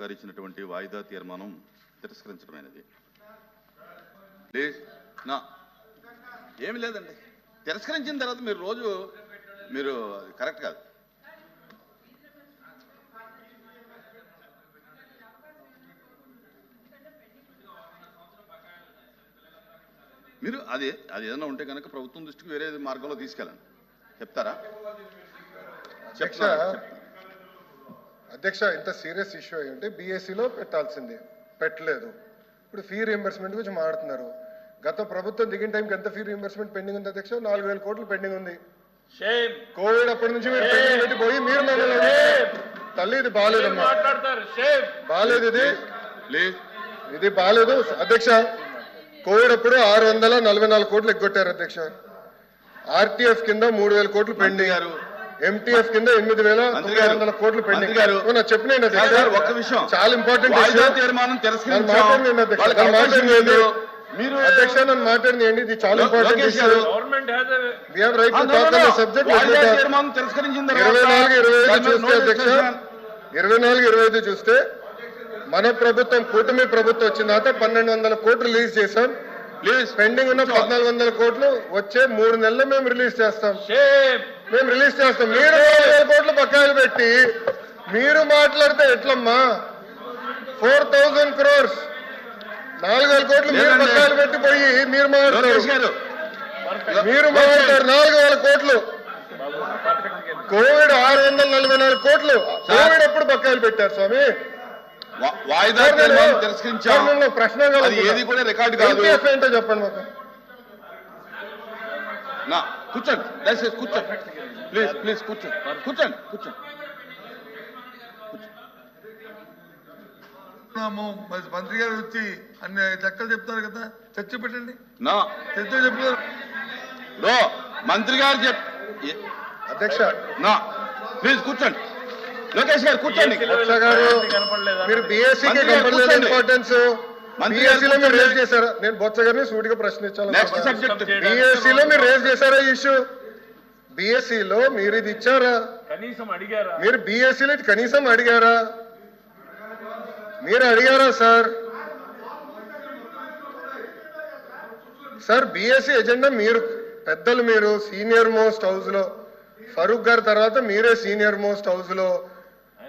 గారు ఇచ్చినటువంటి వాయిదా తీర్మానం తిరస్కరించడమైనది. నా ఏమి లేదండి. తిరస్కరించిన తర్వాత మీరు రోజు మీరు అది కరెక్ట్ కాదు. మీరు అది అది ఏదైనా ఉంటే కనుక ప్రభుత్వం దృష్టికి వేరే మార్గంలో తీసుకెళ్ళండి. చెప్తారా? చెప్తారా? అధ్యక్ష ఇంత సీరియస్ ఇష్యూ అయి ఉంటే బీఎస్సీలో పెట్టాల్సింది. పెట్టలేదు. ఇప్పుడు ఫీ రియంబర్స్మెంట్ గురించి మాట్లాడుతున్నారు. గత ప్రభుత్వం దిగిన టైంకి ఎంత ఫీ రియంబర్స్మెంట్ పెండింగ్ ఉంది అధ్యక్ష? నాలుగు వేల కోట్లు పెండింగ్ ఉంది. షేమ్ కోవిడ్ అప్పటి నుంచి మీరు పెండింగ్ పెట్టి పోయి మీరు. తల్లి ఇది బాగాలేదమ్మా షేమ్ బాగాలేదు ఇది. ఇది బాగాలేదు అధ్యక్ష కోవిడ్ అప్పుడు ఆరు వందల నలభై నాలుగు కోట్లు ఎగ్గొట్టారు అధ్యక్ష. ఆర్టీఎఫ్ కింద మూడు వేల కోట్లు పెండింగ్ గారు. ఎంటీఎఫ్ కింద ఎనిమిది వేల. వందల కోట్లు పెండింగ్. చెప్పిన ఒక్క విషయం. చాలా ఇంపార్టెంట్ తీర్మానం తిరస్కరించాం. మీరు అధ్యక్ష నన్ను మాట్లాడింది ఇది చాలా important issue we have right to talk on. The subject తీర్మానం తిరస్కరించిన తర్వాత చూస్తే no అధ్యక్ష discussion. ఇరవై నాలుగు ఇరవై ఐదు చూస్తే మన ప్రభుత్వం కూటమి ప్రభుత్వం వచ్చిన తర్వాత పన్నెండు వందల కోట్లు రిలీజ్ చేశాం. పెండింగ్ ఉన్న. పద్నాలుగు వందల కోట్లు వచ్చే మూడు నెలలు మేము రిలీజ్ చేస్తాం. షేమ్ మేము రిలీజ్ చేస్తాం. మీరు కోట్లు బకాయిలు పెట్టి మీరు మాట్లాడితే ఎట్లమ్మా? Four thousand crores. నాలుగు వేల కోట్లు మీరు. బకాయిలు పెట్టి పోయి మీరు గారు మీరు మాట్లాడతారు నాలుగు వేల కోట్లు. కోవిడ్ ఆరు వందల నలభై నాలుగు కోట్లు. కోవిడ్ ఎప్పుడు బకాయిలు పెట్టారు స్వామి? వాయిదా ప్రశ్న ఏది కూడా రికార్డు కాదు. ఏంటో చెప్పండి మాకు. కూర్చోండి. దయచేసి కూర్చోండి. ప్లీజ్ ప్లీజ్ కూర్చోండి. కూర్చోండి కూర్చోండి. మరి మంత్రి గారు వచ్చి అన్ని లెక్కలు చెప్తారు కదా చర్చ పెట్టండి. నా. చర్చ చెప్తారు మంత్రి గారు చెప్ అధ్యక్ష. నా. ప్లీజ్ కూర్చోండి. లోకేష్ గారు కూర్చోండి. మీరు బీఎస్సీ కూర్చోండి. ఇంపార్టెన్స్ మంత్రి గారు బీఎస్సీలో మీరు. రేజ్ చేశారా? నేను బొత్స గారిని సూటిగా ప్రశ్నించాలి. నెక్స్ట్ సబ్జెక్ట్ బీఎస్సీలో మీరు రేజ్ చేశారా ఈ ఇష్యూ బీఎస్సీలో మీరు ఇది ఇచ్చారా? కనీసం అడిగారా? మీరు బీఎస్సీలో ఇది కనీసం అడిగారా? మీరు అడిగారా సార్? సార్ బీఎస్సీ ఎజెండా మీరు పెద్దలు మీరు సీనియర్ మోస్ట్ హౌస్లో. ఫరూక్ గారి తర్వాత మీరే సీనియర్ మోస్ట్ హౌస్లో.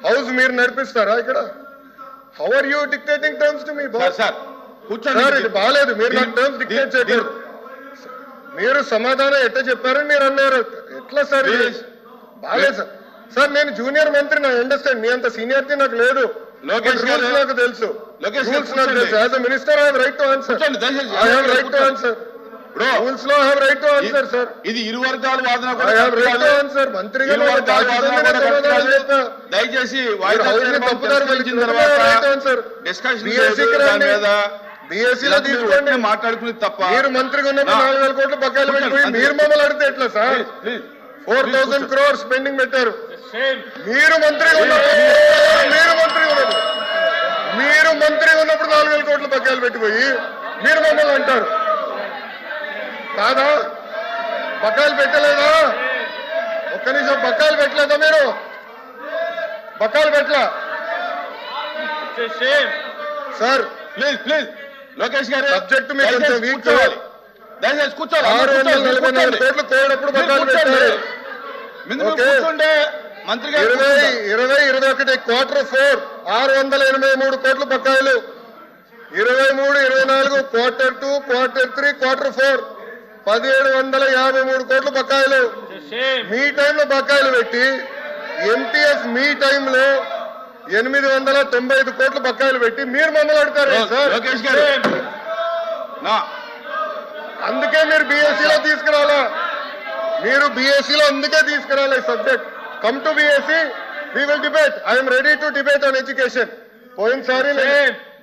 హౌస్ మీరు నడిపిస్తారా ఇక్కడ? How are you dictating terms to me sir కూర్చోండి. బాగాలేదు మీరు నాకు టర్మ్స్ డిక్టేట్ చేయకూడదు మీరు సమాధానం ఎట్ట చెప్పారని మీరు అన్నారు. ఎట్లా సార్. బాగాలేదు సార్. సార్ నేను జూనియర్ మంత్రి నా అండర్స్టాండ్ మీ అంత సీనియారిటీ నాకు లేదు. లోకేష్ నాకు తెలుసు. లోకేష్ నాకు. తెలుసు. As a minister I right to answer I have right to. Answer రూల్స్లో have right to answer sir ఇది ఇరు వర్గాల వాదన I have right to answer కూడా కాదు. చెప్పా. దయచేసి వాయిదా తప్పుదారి పట్టించిన తర్వాత డిస్కషన్ దాని. మీద మాట్లాడుకుని తప్ప మీరు మంత్రిగా ఉన్నప్పుడు నాలుగు వేల కోట్లు బకాయిలు పెట్టిపోయి మంత్రి. మీరు మమ్మల్ని అడిగితే ఎట్లా sir. Four thousand. Crores pending పెట్టారు మీరు మంత్రిగా ఉన్నప్పుడు మీరు మంత్రిగా ఉన్నప్పుడు మీరు మంత్రిగా ఉన్నప్పుడు నాలుగు వేల కోట్లు బకాయిలు పెట్టిపోయి మీరు మమ్మల్ని అంటారు కాదా? బకాయిలు పెట్టలేదా? ఒక్క నిమిషం బకాయిలు పెట్టలేదా మీరు? బకాయిలు పెట్టలా? సార్ ప్లీజ్ ప్లీజ్ లోకేష్ గారు Subject మీకు. కూర్చోవాలి. దయచేసి కూర్చోవాలి. ఆరు వందల నలభై నాలుగు. కోట్లు బకాయిలు. పెట్టారు. మంత్రి గారు ఇరవై. ఇరవై ఇరవై ఒకటి క్వార్టర్ ఫోర్ ఆరు వందల ఎనభై మూడు కోట్ల బకాయిలు. ఇరవై మూడు ఇరవై నాలుగు quarter two quarter three quarter four పదిహేడు వందల యాభై మూడు కోట్ల బకాయిలు. మీ టైంలో బకాయిలు పెట్టి ఎంటీఎఫ్ మీ టైంలో ఎనిమిది వందల తొంభై ఐదు కోట్ల బకాయిలు పెట్టి మీరు మమ్మల్ని అడుగుతారు లో- సార్? లోకేష్ గారు. నా. అందుకే మీరు బీఎస్సీలో తీసుకురావాలా మీరు బీఎస్సీలో అందుకే తీసుకురావాలి subject. Come to BSC we will debate I'm ready to debate on education పోయినసారి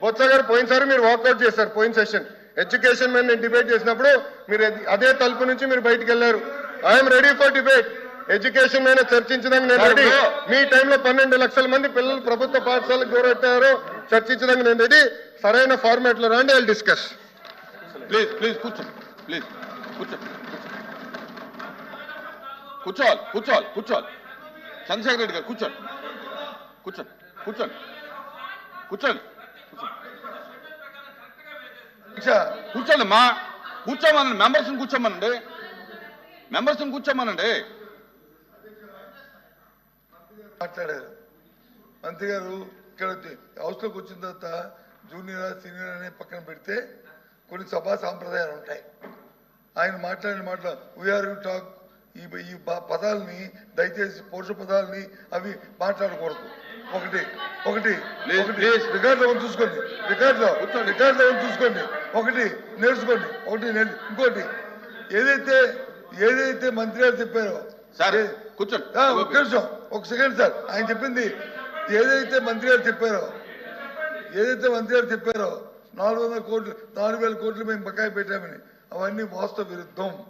బొత్స గారు పోయినసారి మీరు వాకౌట్ చేశారు పోయిన సెషన్ ఎడ్యుకేషన్ మీద నేను డిబేట్ చేసినప్పుడు మీరు అది- తలుపు నుంచి మీరు బయటికి వెళ్ళారు. I'm ready for debate education మీద చర్చించడానికి నేను రెడీ మీ టైంలో పన్నెండు లక్షల మంది పిల్లలు ప్రభుత్వ పాఠశాలకు దూరెట్టారు చర్చించడానికి నేను రెడీ సరైన ఫార్మాట్లో రండి ఐ డిస్కస్ ప్లీజ్ ప్లీజ్ కూర్చోండి. ప్లీజ్ కూర్చో కూర్చోవాలి కూర్చోవాలి కూర్చోవాలి. చంద్రశేఖర్ రెడ్డి గారు కూర్చోండి. కూర్చోండి కూర్చోండి. కూర్చోండి. కూర్చోండి మా కూర్చోమనండి. మెంబర్స్ని కూర్చోమనండి. మెంబర్స్ని కూర్చోమనండి. మాట్లాడారు. మంత్రి గారు ఇక్కడ హౌస్లోకి వచ్చిన తర్వాత జూనియర్ సీనియర్ అనే పక్కన పెడితే కొన్ని సభా సాంప్రదాయాలు ఉంటాయి. ఆయన మాట్లాడిన మాటలు వీఆర్ యూ టాక్ ఈ ఈ పదాలని దయచేసి పౌరుష పదాలని అవి మాట్లాడకూడదు. ఒకటి ఒకటి. రికార్డులో చూసుకోండి. రికార్డులో రికార్డులో చూసుకోండి. ఒకటి నేర్చుకోండి. ఒకటి ఇంకోటి. ఏదైతే ఏదైతే మంత్రి గారు చెప్పారో సార్ కూర్చోండి. నిమిషం ఒక సెకండ్ సార్. ఆయన చెప్పింది ఏదైతే మంత్రి గారు చెప్పారో ఏదైతే మంత్రి గారు చెప్పారో నాలుగు వందల కోట్లు నాలుగు వేల కోట్లు మేము బకాయి పెట్టామని అవన్నీ వాస్తవ విరుద్ధం.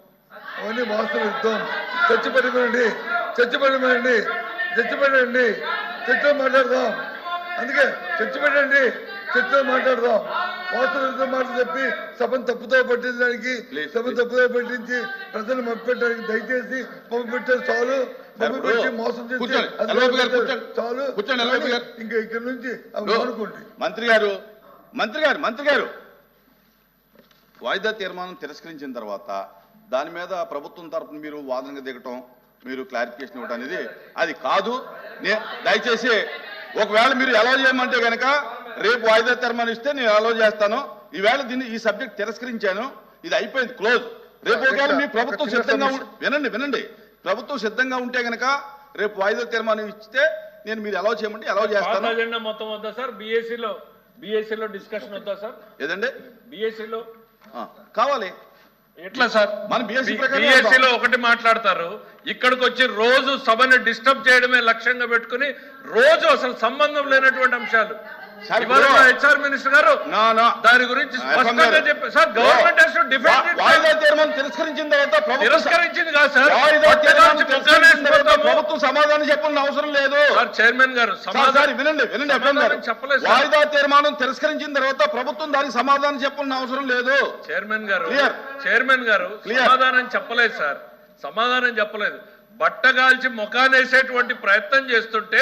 అవన్నీ పెట్టమనండి చర్చ పెట్టమనండి చర్చ పెట్టండి చర్చలో మాట్లాడదాం. అందుకే చర్చ పెట్టండి చర్చలో మాట్లాడదాం. వాస్తవ విరుద్ధం మాటలు చెప్పి సభను తప్పుతో పట్టించడానికి సభను. తప్పుదో పెట్టించి ప్రజలు మభ్యపెట్టడానికి దయచేసి మభ్య పెట్టారు చాలు. చాలు. ఇంకా ఇక్కడ నుంచి అనుకోండి మంత్రి గారు మంత్రి గారు మంత్రి గారు. వాయిదా తీర్మానం తిరస్కరించిన తర్వాత దాని మీద ప్రభుత్వం తరపున మీరు వాదనగా దిగటం మీరు క్లారిఫికేషన్ ఇవ్వడం అనేది అది కాదు. దయచేసి ఒకవేళ మీరు ఎలా చేయమంటే కనుక రేపు వాయిదా తీర్మానం ఇస్తే నేను అలో చేస్తాను. ఈవేళ దీన్ని ఈ సబ్జెక్ట్ తిరస్కరించాను. ఇది అయిపోయింది క్లోజ్. రేపు ఒకవేళ మీ ప్రభుత్వం సిద్ధంగా వినండి వినండి. ప్రభుత్వం సిద్ధంగా ఉంటే కనుక రేపు వాయిదా తీర్మానం ఇస్తే నేను మీరు ఎలా చేయమంటే ఎలా చేస్తాను. అజెండా మొత్తం వద్దా సార్? బీఎస్సీలో బీఎస్సీలో డిస్కషన్ వద్దా సార్? ఏదండి? బీఎస్సీలో కావాలి. ఎట్లా సార్? మన బీఎస్సీలో ఒకటి మాట్లాడతారు. ఇక్కడికి వచ్చి రోజు సభని డిస్టర్బ్ చేయడమే లక్ష్యంగా పెట్టుకుని రోజు అసలు సంబంధం లేనటువంటి అంశాలు. హెచ్ఆర్ మినిస్టర్ గారు దాని గురించి స్పష్టంగా సార్ గవర్నమెంట్ వాయిదా. తీర్మానం తిరస్కరించిన తర్వాత ప్రభుత్వం తిరస్కరించింది కాదు సార్. వాయిదా తీర్మానం ప్రభుత్వం సమాధానం చెప్పాల్సిన అవసరం లేదు. సార్ చైర్మన్ గారు సమాధానం వినండి వినండి గారు. చెప్పలేదు. వాయిదా తీర్మానం తిరస్కరించిన తర్వాత ప్రభుత్వం దానికి సమాధానం చెప్పాల్సిన అవసరం లేదు. చైర్మన్ గారు. చైర్మన్ గారు. సమాధానం చెప్పలేదు సార్. సమాధానం చెప్పలేదు. బట్టగాల్చి ముఖానేసేటువంటి ప్రయత్నం చేస్తుంటే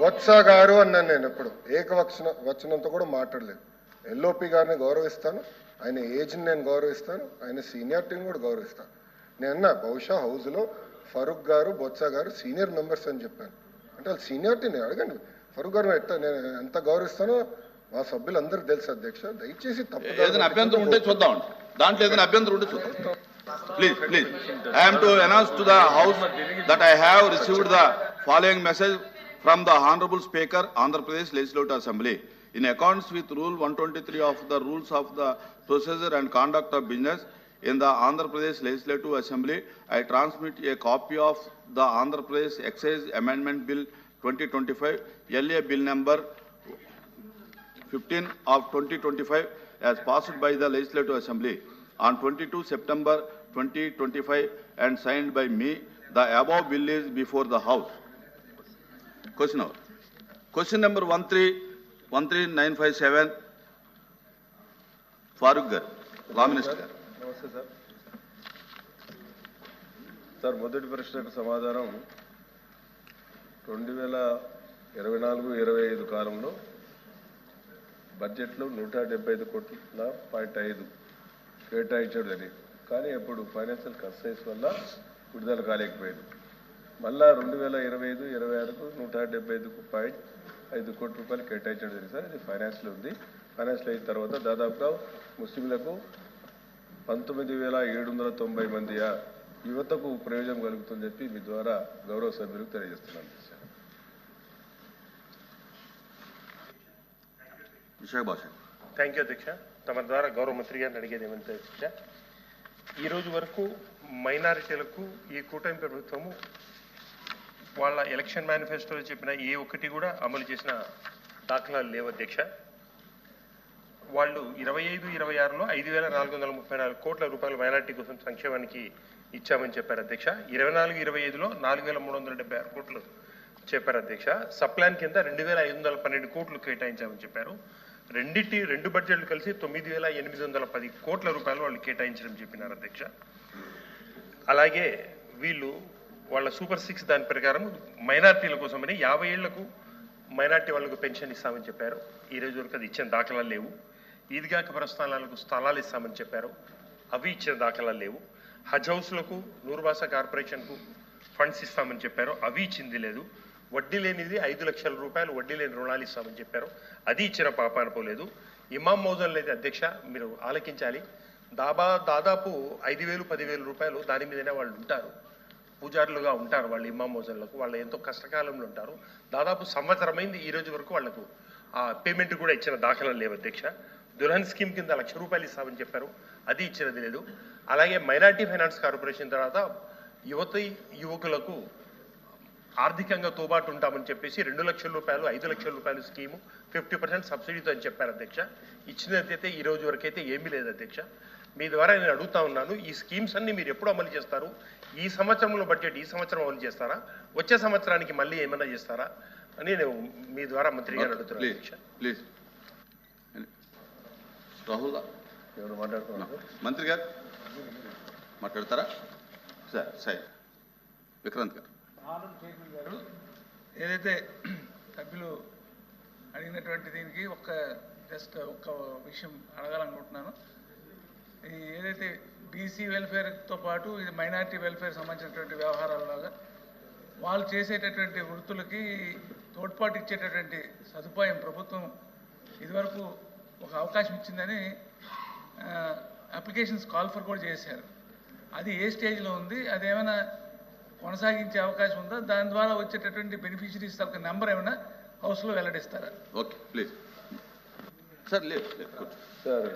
బొత్స గారు అన్నాను నేను ఎప్పుడు. ఏకవచన వచనంతో కూడా మాట్లాడలేదు. ఎల్ఓపి గారిని గౌరవిస్తాను. ఆయన ఏజ్ని నేను గౌరవిస్తాను. ఆయన సీనియారిటీని కూడా గౌరవిస్తాను. నేను అన్నా బహుశా హౌస్లో ఫరూక్ గారు బొత్స గారు సీనియర్ మెంబర్స్ అని చెప్పాను. అంటే వాళ్ళు సీనియారిటీ నేను అడగండి. ఫరూక్ గారు ఎంత నేను ఎంత గౌరవిస్తానో మా సభ్యులందరికీ తెలుసు అధ్యక్ష. దయచేసి తప్పు ఏదైనా అభ్యంతరం ఉంటే చూద్దాం దాంట్లో ఏదైనా అభ్యంతరం ఉంటే చూద్దాం. Please please I'm to announce to the house that I have received the following message from the Honorable Speaker, Andhra Pradesh Legislative Assembly. In accordance with Rule 123 of the Rules of the Procedure and Conduct of Business in the Andhra Pradesh Legislative Assembly, I transmit a copy of the Andhra Pradesh Excise Amendment Bill 2025, LA Bill number 15 of 2025 as passed by the Legislative Assembly on 22 September 2025 and signed by me. The above bill is before the House. Question question number one three one three nine five seven Farooq గారు law minister గారు నమస్తే sir sir మొదటి ప్రశ్నకు సమాధానం రెండు వేల ఇరవై నాలుగు ఇరవై ఐదు కాలంలో బడ్జెట్లో నూట డెబ్బై ఐదు కోట్ల పాయింట్ ఐదు కేటాయించడం జరిగింది కానీ ఇప్పుడు ఫైనాన్షియల్ కన్సైన్స్ వల్ల విడుదల కాలేకపోయింది. మళ్ళా రెండు వేల ఇరవై ఐదు ఇరవై ఆరుకు నూట డెబ్బై ఐదు పాయింట్ ఐదు కోట్ల రూపాయలు కేటాయించడం జరిగింది సార్. ఇది ఫైనాన్స్లో ఉంది. ఫైనాన్స్లో అయిన తర్వాత దాదాపుగా ముస్లింలకు పంతొమ్మిది వేల ఏడు వందల తొంభై మంది యువతకు ప్రయోజనం కలుగుతుందని చెప్పి మీ ద్వారా గౌరవ సభ్యులకు తెలియజేస్తున్నాను విశాఖ భాష. థ్యాంక్ యూ అధ్యక్ష. తమ ద్వారా గౌరవ మంత్రి గారిని అడిగేది ఏమంటే అధ్యక్ష ఈ రోజు వరకు మైనారిటీలకు ఈ కూటమి ప్రభుత్వము వాళ్ళ ఎలక్షన్ మేనిఫెస్టోలో చెప్పిన ఏ ఒక్కటి కూడా అమలు చేసిన దాఖలాలు లేవు అధ్యక్ష. వాళ్ళు ఇరవై ఐదు ఇరవై ఆరులో ఐదు వేల నాలుగు వందల ముప్పై నాలుగు కోట్ల రూపాయల మైనార్టీ కోసం సంక్షేమానికి ఇచ్చామని చెప్పారు అధ్యక్ష. ఇరవై నాలుగు ఇరవై ఐదులో నాలుగు వేల మూడు వందల డెబ్బై ఆరు కోట్లు చెప్పారు అధ్యక్ష. సప్లాన్ కింద రెండు వేల ఐదు వందల పన్నెండు కోట్లు కేటాయించామని చెప్పారు. రెండింటి రెండు బడ్జెట్లు కలిసి తొమ్మిది వేల ఎనిమిది వందల పది కోట్ల రూపాయలు వాళ్ళు కేటాయించడం చెప్పినారు అధ్యక్ష. అలాగే వీళ్ళు వాళ్ళ సూపర్ సిక్స్ దాని ప్రకారం మైనార్టీల కోసమని యాభై ఏళ్ళకు మైనార్టీ వాళ్ళకు పెన్షన్ ఇస్తామని చెప్పారు. ఈ రోజు వరకు అది ఇచ్చిన దాఖలాలు లేవు. ఈద్గాక ప్రస్థానాలకు స్థలాలు ఇస్తామని చెప్పారు. అవి ఇచ్చిన దాఖలాలు లేవు. హజ్ హౌస్లకు నూర్బాస కార్పొరేషన్కు ఫండ్స్ ఇస్తామని చెప్పారు. అవి ఇచ్చింది లేదు. వడ్డీ లేనిది ఐదు లక్షల రూపాయలు వడ్డీ లేని రుణాలు ఇస్తామని చెప్పారు. అది ఇచ్చిన పాప అనుకోలేదు. ఇమాం మౌజన్ లేదు అధ్యక్ష మీరు ఆలకించాలి. దాబా దాదాపు ఐదు వేలు పదివేలు రూపాయలు దాని మీదనే వాళ్ళు ఉంటారు. పూజారులుగా ఉంటారు వాళ్ళు ఇమాం వాళ్ళు ఎంతో కష్టకాలంలో ఉంటారు. దాదాపు సంవత్సరమైంది ఈ రోజు వరకు వాళ్ళకు ఆ పేమెంట్ కూడా ఇచ్చిన దాఖలా లేవు అధ్యక్ష. దుల్హన్ స్కీమ్ కింద లక్ష రూపాయలు ఇస్తామని చెప్పారు. అది ఇచ్చినది లేదు. అలాగే మైనార్టీ ఫైనాన్స్ కార్పొరేషన్ తర్వాత యువతి యువకులకు ఆర్థికంగా తోబాటు ఉంటామని చెప్పేసి రెండు లక్షల రూపాయలు ఐదు లక్షల రూపాయలు స్కీము ఫిఫ్టీ పర్సెంట్ సబ్సిడీతో అని చెప్పారు అధ్యక్ష. ఇచ్చినదైతే ఈ రోజు వరకు అయితే ఏమీ లేదు అధ్యక్ష. మీ ద్వారా నేను అడుగుతా ఉన్నాను ఈ స్కీమ్స్ అన్ని మీరు ఎప్పుడు అమలు చేస్తారు? ఈ సంవత్సరంలో బడ్జెట్ ఈ సంవత్సరం అమలు చేస్తారా? వచ్చే సంవత్సరానికి మళ్ళీ ఏమైనా చేస్తారా? అని నేను మీ ద్వారా మంత్రి గారు అడుగుతున్నాను. రాహుల్ ఎవరు మాట్లాడుతున్నారు? మంత్రి గారు. మాట్లాడతారా? సార్ సార్ విక్రాంత్ గారు. ఆనంద్ చైర్మన్ గారు ఏదైతే సభ్యులు అడిగినటువంటి దీనికి ఒక జస్ట్ ఒక విషయం అడగాలనుకుంటున్నాను. ఈ ఏదైతే బీసీ వెల్ఫేర్తో పాటు ఇది మైనారిటీ వెల్ఫేర్ సంబంధించినటువంటి వ్యవహారాలలాగా వాళ్ళు చేసేటటువంటి వృత్తులకి తోడ్పాటు ఇచ్చేటటువంటి సదుపాయం ప్రభుత్వం ఇదివరకు ఒక అవకాశం ఇచ్చిందని అప్లికేషన్స్ కాల్ ఫర్ కూడా చేశారు. అది ఏ స్టేజ్లో ఉంది? అదేమైనా కొనసాగించే అవకాశం ఉందా? దాని ద్వారా వచ్చేటటువంటి బెనిఫిషరీస్ తాలూకా నెంబర్ ఏమైనా హౌస్లో వెల్లడిస్తారా? Okay please. సార్ లేదు సార్